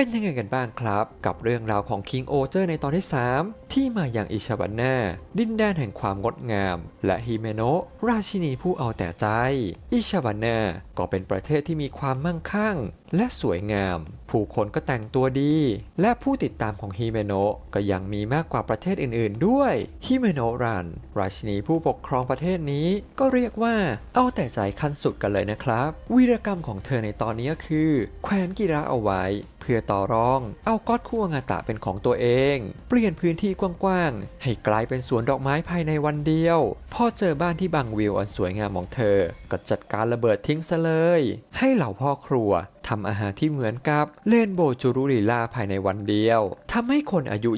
เป็นยังไงกันบ้างครับ กับเรื่องราวของคิงโอเจอร์ในตอนที่ 3ที่มาอย่างอิชาบันนาดินแดนแห่งความงดงาม และฮิเมโนะราชินีผู้เอาแต่ใจ อิชาบันนาก็เป็นประเทศที่มีความมั่งคั่ง และสวยงาม ผู้คนก็แต่งตัวดี และผู้ติดตามของฮิเมโนะก็ยังมีมากกว่าประเทศอื่นๆด้วยฮิเมโนะรัน ราชินีผู้ปกครองประเทศนี้ก็เรียกว่าเอาแต่ใจขั้นสุดกันเลยนะครับ วีรกรรมของเธอในตอนนี้ก็คือแคว้นกีระเอาไว้ เพื่อต่อรอง เอาก๊อตคู่งาตะเป็นของตัวเอง เปลี่ยนพื้นที่กว้างๆ ให้กลายเป็นสวนดอกไม้ภายในวันเดียว พ่อเจอบ้านที่บังวิวอันสวยงามของเธอ ก็จัดการระเบิดทิ้งซะเลย ให้เหล่าพ่อครัว ทำอาหารที่เหมือนกับเล่นโบจูรุลีลาภายในวันเดียวทำให้คนอายุ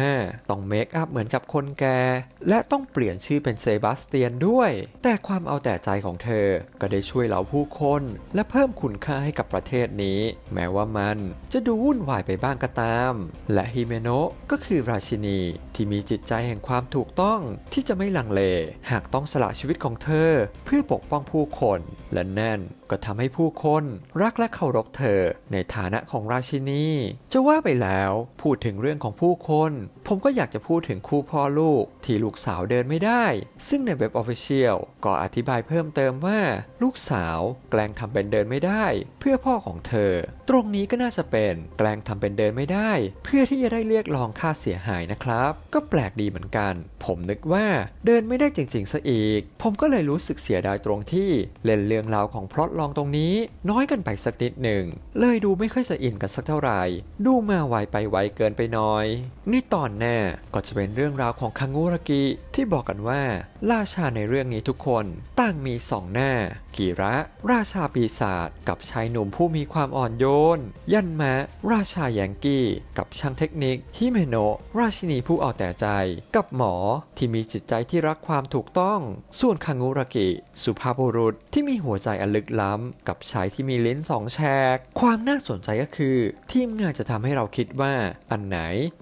25 ต้องเมคอัพเหมือนกับคนแก่ และต้องเปลี่ยนชื่อเป็นเซบาสเตียนด้วย แต่ความเอาแต่ใจของเธอ ก็ได้ช่วยเหล่าผู้คน และเพิ่มคุณค่าให้กับประเทศนี้ แม้ว่ามันจะดูวุ่นวายไปบ้างก็ตาม และฮิเมโนะก็คือราชินีที่มีจิตใจแห่งความถูกต้องที่จะไม่ลังเล หากต้องสละชีวิตของเธอ เพื่อปกป้องผู้คนและแน่น ก็ทำให้ผู้คนรักและเคารพเธอ ในฐานะของราชินีจะว่าไปแล้วพูดถึงเรื่องของผู้คน ผมก็อยากจะพูดถึงคู่พ่อลูกที่ลูกสาวเดินไม่ได้ ซึ่งในเว็บออฟฟิเชียลก็อธิบายเพิ่มเติมว่า ลูกสาวแกล้งทำเป็นเดินไม่ได้ เพื่อพ่อของเธอ ตรงนี้ก็น่าจะเป็น แกล้งทำเป็นเดินไม่ได้ เพื่อที่จะได้เรียกร้องค่าเสียหายนะครับ ก็แปลกดีเหมือนกัน ผมนึกว่าเดินไม่ได้จริงๆซะอีก ผมก็เลยรู้สึกเสียดายตรงที่เล่นเรื่องราวของพล็อตลองตรงนี้ น้อยกันไปสักนิดหนึ่งเลยดูไม่ค่อยสะอินกันสักเท่าไหร่ ดูมาไวไปไวเกินไปหน่อย นี่ตอนหน้าก็จะเป็นเรื่องราวของคังงูรากิที่บอกกันว่าราชาในเรื่องนี้ทุกคนต่างมีสองหน้า กีระ ราชาปีศาจกับชายหนุ่มผู้มีความอ่อนโยน ยันมะ ราชาแยงกี้ กับช่างเทคนิคฮิเมโนะราชินีผู้เอาแต่ใจ กับหมอที่มีจิตใจที่รักความถูกต้อง ส่วนคังงูรากิ สุภาพบุรุษที่มีหัวใจอันลึกล้ำ กับชายที่มีลิ้นสองแฉก ความน่าสนใจก็คือ ทีมงานจะทำให้เราคิดว่า อันไหน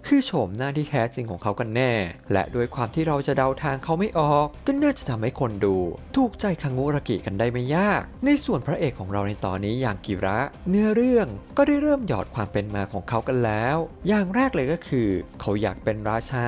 คือโฉมหน้าที่แท้จริงของเขากันแน่ และด้วยความที่เราจะเดาทางเขาไม่ออก ก็น่าจะทำให้คนดู ถูกใจคังงูรากิกันได้ไม่ยาก ในส่วนพระเอกของเราในตอนนี้อย่างกิระ เนื้อเรื่องก็ได้เริ่มหยอดความเป็นมาของเขากันแล้ว อย่างแรกเลยก็คือ เขาอยากเป็นราชา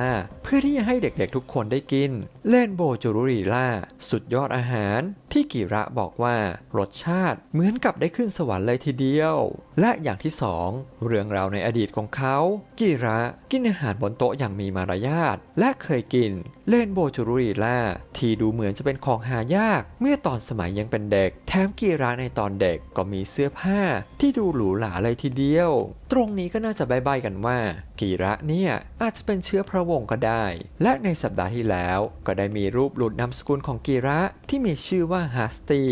พื่อที่จะให้เด็กๆทุกคนได้กิน เล่นโบจูรุรีล่า สุดยอดอาหาร ที่กิระบอกว่ารสชาติเหมือนกับได้ขึ้นสวรรค์เลยทีเดียว และอย่างที่สองเรื่องราวในอดีตของเขา กิระกินอาหารบนโต๊ะอย่างมีมารยาทและเคยกิน เล่นโบจูรุรีล่า ที่ดูเหมือนจะเป็นของหายาก เมื่อตอนสมัยยังเป็นเด็ก แถมกีระในตอนเด็กก็มีเสื้อผ้า ที่ดูหรูหราเลยทีเดียว ตรงนี้ก็น่าจะใบ้ๆกันว่ากีระเนี่ยอาจจะเป็นเชื้อพระวงศ์ก็ได้และในสัปดาห์ที่แล้วก็ได้มีรูปหลุดนามสกุลของกีระที่มีชื่อว่าฮัสตี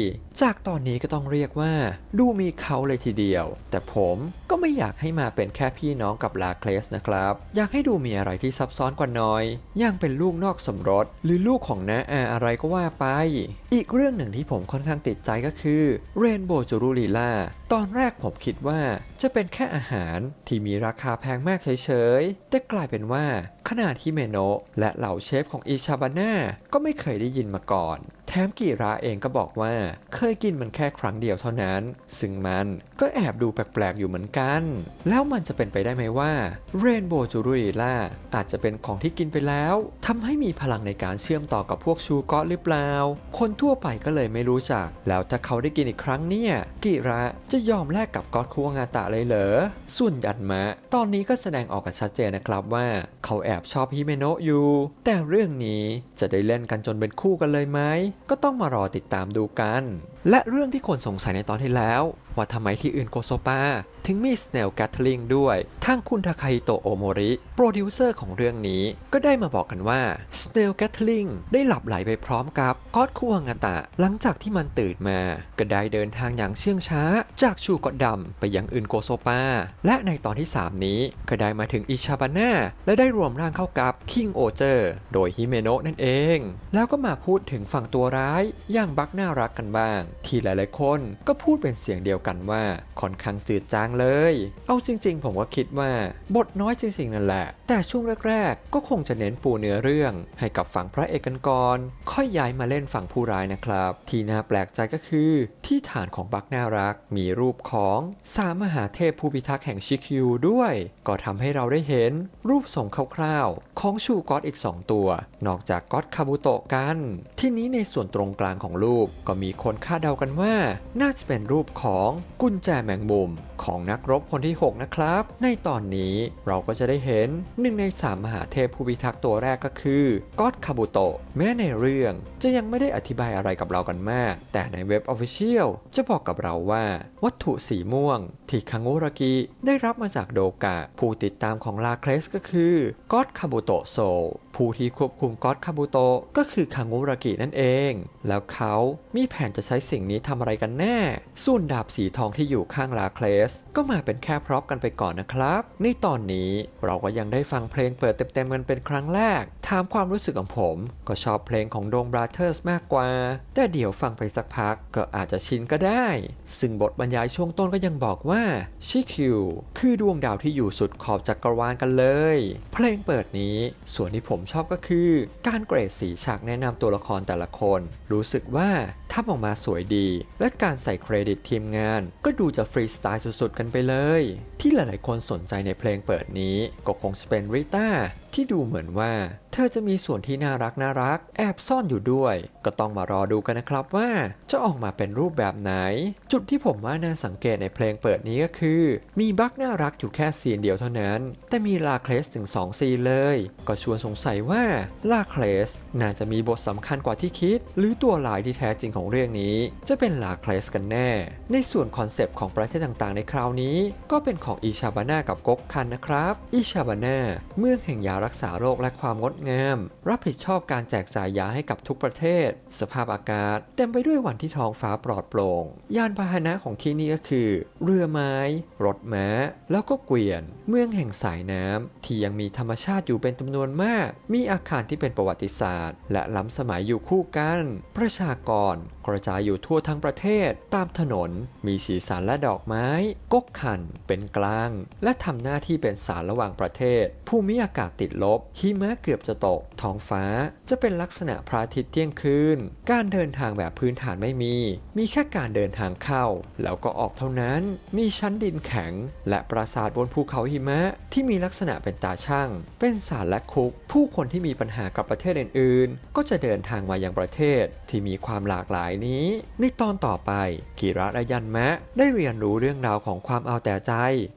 จากตอนนี้ก็ต้องเรียกว่า ดูมีเขาเลยทีเดียว แต่ผมก็ไม่อยากให้มาเป็นแค่พี่น้องกับลาเคลสนะครับ อยากให้ดูมีอะไรที่ซับซ้อนกว่าน้อย อย่างเป็นลูกนอกสมรส หรือลูกของน้าอาอะไรก็ว่าไป อีกเรื่องหนึ่งที่ผมค่อนข้างติดใจก็คือเรนโบว์จูรุลีลาตอนแรกผมคิดว่าจะเป็นแค่อาหารที่มีราคาแพงมากเฉยๆ แต่กลายเป็นว่าขนาดฮิเมโนะและเหล่าเชฟของอิชาบาน่าก็ไม่เคยได้ยินมาก่อน แถมกีระเองก็บอกว่า เคยกินมันแค่ครั้งเดียวเท่านั้น ซึ่งมันก็แอบดูแปลกๆอยู่เหมือนกัน แล้วมันจะเป็นไปได้ไหมว่าเรนโบว์จูรุลีล่าอาจจะเป็นของที่กินไปแล้วทำให้มีพลังในการเชื่อมต่อกับพวกชูเกาะหรือเปล่า คนทั่วไปก็เลยไม่รู้จัก แล้วถ้าเขาได้กินอีกครั้งเนี่ยกิระจะยอมแลกกับก๊อตคูวงาตะเลยเหรอส่วนยันมะ ตอนนี้ก็แสดงออกกันชัดเจนนะครับว่า เขาแอบชอบฮิเมโนะอยู่ แต่เรื่องนี้จะได้เล่นกันจนเป็นคู่กันเลยไหมก็ต้องมารอติดตามดูกัน และเรื่องที่คนสงสัยในตอนที่แล้ว ว่าทำไมที่อื่นโกโซปา ถึงมีสเนลแกทลิงด้วยทางคุณทาคาฮิโตโอโมริ โปรดิวเซอร์ของเรื่องนี้ ก็ได้มาบอกกันว่าสเนลแกทลิงได้หลับไหลไปพร้อมกับกอดคูวงตะ หลังจากที่มันตื่นมา ก็ได้เดินทางอย่างเชื่องช้า จากชูกาะดำไปยังอื่นโกโซปา และในตอนที่ 3 นี้ก็ได้มาถึงอิชาบาน่าและได้รวมร่างเข้ากับคิงโอเจอร์โดยฮิเมโนะนั่นเอง แล้วก็มาพูดถึงฝั่งตัวร้ายอย่างบักน่ารักกันบ้างที่หลายๆ คนก็พูดเป็นเสียงเดียวกันว่าค่อนข้างจืดจางเลย เอาจริง ๆ ผมก็คิดว่าบทน้อยจริงๆนั่นแหละ แต่ช่วงแรก ๆ ก็คงจะเน้นปูเนื้อเรื่อง ให้กับฝั่งพระเอกกันก่อนค่อยย้ายมาเล่นฝั่งผู้ร้ายนะครับ ที่น่าแปลกใจก็คือ ที่ฐานของบักน่ารัก มีรูปของสามมหาเทพผู้พิทักษ์แห่งชิคิวด้วย ก็ทำให้เราได้เห็นรูปทรงคร่าวๆ ของชูก็อตอีก 2 ตัว นอกจากก็อตคาบุโตะกัน ที่นี้ในส่วนตรงกลางของรูปก็มีคนคาดดากันว่า น่าจะเป็นรูปของกุญแจแมงมุมของนักรบคนที่ 6 นะครับ ในตอนนี้เราก็จะได้เห็นหนึ่งในสามมหาเทพผู้พิทักษ์ตัวแรกก็คือก็อตคาบุโตะแม้ในเรื่องจะยังไม่ได้อธิบายอะไรกับเรากันมาก แต่ในเว็บ Official จะบอกกับเราว่า วัตถุสีม่วงที่คังุรากิได้รับมาจากโดกะ ผู้ติดตามของลาเคลสก็คือก็อตคาบุโตะโซผู้ที่ควบคุมก็อตคาบุโตะก็คือคังุรากินั่นเอง แล้วเขามีแผนจะใช้สิ่งนี้ทำอะไรกันแน่ ส่วนดาบสีทองที่อยู่ข้างลาเคลส ก็มาเป็นแค่พร็อพกันไปก่อนนะครับ ในตอนนี้เราก็ยังได้ฟังเพลงเปิดเต็มๆกันเป็นครั้งแรก ถามความรู้สึกของผม ก็ชอบเพลงของโดงบราเธอร์สมากกว่า แต่เดี๋ยวฟังไปสักพักก็อาจจะชินก็ได้ ซึ่งบทบรรยายช่วงต้นก็ยังบอกว่าชิคิวคือดวงดาวที่อยู่สุดขอบจักรวาลกันเลย เพลงเปิดนี้ ส่วนที่ผมชอบก็คือ การเกรดสีฉากแนะนำตัวละครแต่ละคน รู้สึกว่าทำออกมาสวยดี และการใส่เครดิตทีมงาน ก็ดูจะฟรีสไตล์สุดๆกันไปเลยที่หลายๆ คนสนใจในเพลงเปิดนี้ก็คงจะเป็นริต้าที่ดูเหมือนว่า เธอจะมีส่วนที่น่ารักน่ารัก แอบซ่อนอยู่ด้วย ก็ต้องมารอดูกันนะครับว่าจะออกมาเป็นรูปแบบไหน จุดที่ผมว่าน่าสังเกตในเพลงเปิดนี้ก็คือ มีบั๊กน่ารักอยู่แค่ซีนเดียวเท่านั้น แต่มีลาเคลสถึง 2 ซีนเลย ก็ชวนสงสัยว่าลาเคลสน่าจะมีบทสำคัญกว่าที่คิด หรือตัวหลายที่แท้จริงของเรื่องนี้ จะเป็นลาเคลสกันแน่ ในส่วนคอนเซปต์ของประเทศต่างๆ ในคราวนี้ก็เป็นของอิชาบาน่ากับก๊กคันนะครับ อิชาบาน่าเมืองแห่งยารักษาโรคและความงดงาม รับผิดชอบการแจกจ่ายยาให้กับทุกประเทศ สภาพอากาศ เต็มไปด้วยวันที่ท้องฟ้าปลอดโปร่ง ยานพาหนะของที่นี่ก็คือ เรือไม้ รถม้า แล้วก็เกวียน เมืองแห่งสายน้ำที่ยังมีธรรมชาติอยู่เป็นจำนวนมาก มีอาคารที่เป็นประวัติศาสตร์ และล้ำสมัยอยู่คู่กัน ประชากร กระจายอยู่ทั่วทั้งประเทศ ตามถนน มีสีสันและดอกไม้ กกขัน เป็นกลาง และทำหน้าที่เป็นสารระหว่างประเทศ ภูมิอากาศติดลบ หิมะเกือบจะตก ท้องฟ้า จะเป็นลักษณะพระอาทิตย์เที่ยงคืน การเดินทางแบบพื้นฐานไม่มี มีแค่การเดินทางเข้า แล้วก็ออกเท่านั้น มีชั้นดินแข็ง และปราสาทบนภูเขาหิมะ ที่มีลักษณะเป็นตาช่าง เป็นศาลและคุก ผู้คนที่มีปัญหากับประเทศอื่น ๆ ก็จะเดินทางมายังประเทศที่มีความหลากหลายนี้ ในตอนต่อไป กิระและยันมะ ได้เรียนรู้เรื่องราวของความเอาแต่ใจ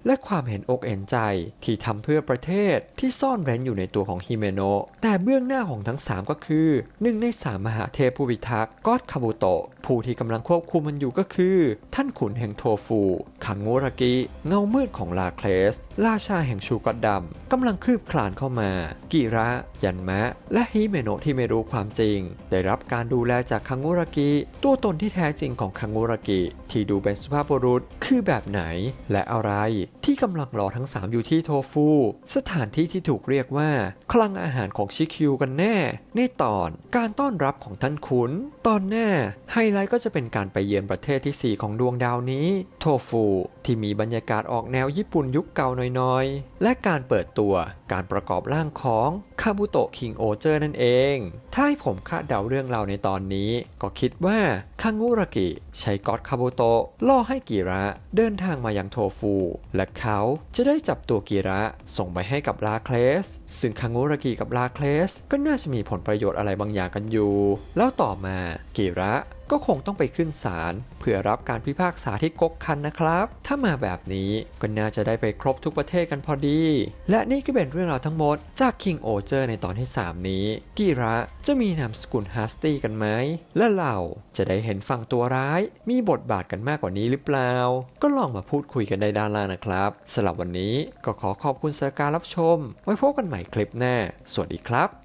และความเห็นอกเห็นใจ ที่ทำเพื่อประเทศที่ซ่อนเร้นอยู่ในตัวของฮิเมโนะแต่เบื้องหน้าของทั้ง 3 ก็คือหนึ่งในสามมหาเทพผู้พิทักษ์ก็อดคาบุโตะผู้ที่กำลังควบคุมมันอยู่ก็คือ ท่านขุนแห่งโทฟูคังโงรากิ เงามืดของลาเคลส ราชาแห่งชูกอดดำกำลังคืบคลานเข้ามา กิระ ยันมะ และฮิเมโนะที่ไม่รู้ความจริง ได้รับการดูแลจากคังโงรากิ ตัวตนที่แท้จริงของคังโงรากิ ที่ดูเป็นสุภาพบุรุษคือแบบไหน และอะไรที่กำลังรอทั้ง 3 อยู่ที่โทฟู สถานที่ที่ถูกเรียกว่า คลังอาหารของชิคิวกันแน่ในตอนการต้อนรับของท่านขุนตอนหน้าไฮไลท์ก็จะเป็นการไปเยือนประเทศที่ 4 ของดวงดาวนี้ โทฟูที่มีบรรยากาศออกแนวญี่ปุ่นยุคเก่าหน่อยๆ และการเปิดตัวการประกอบร่างของคาบุโตะคิงโอเจอร์นั่นเอง ถ้าให้ผมคาดเดาเรื่องราวในตอนนี้ ก็คิดว่าคังุรากิ ใช้ก็อดคาบุโตะล่อให้กิระเดินทางมายังโทฟู และเขาจะได้จับตัวกิระส่งไปให้กับลาเคลส ซึ่งคังุรากิกับลาเคลส ก็น่าจะมีผลประโยชน์อะไรบางอย่างกันอยู่ แล้วต่อมากิระ ก็คงต้องไปขึ้นศาลเพื่อรับการพิพากษาที่กกคันนะครับ ถ้ามาแบบนี้ก็น่าจะได้ไปครบทุกประเทศกันพอดี และนี่ก็เป็นเรื่องราวทั้งหมดจาก King o j e r ในตอนที่ 3 นี้ กีระจะมีนามสกุลฮัสตี้กันไหม และเราจะได้เห็นฝั่งตัวร้าย มีบทบาทกันมากกว่านี้หรือเปล่า ก็ลองมาพูดคุยกันได้ด้านล่างนะครับสำหรับวันนี้ก็ขอขอบคุณสำหรับการรับชม ไว้พบกันใหม่คลิปหน้า สวัสดีครับ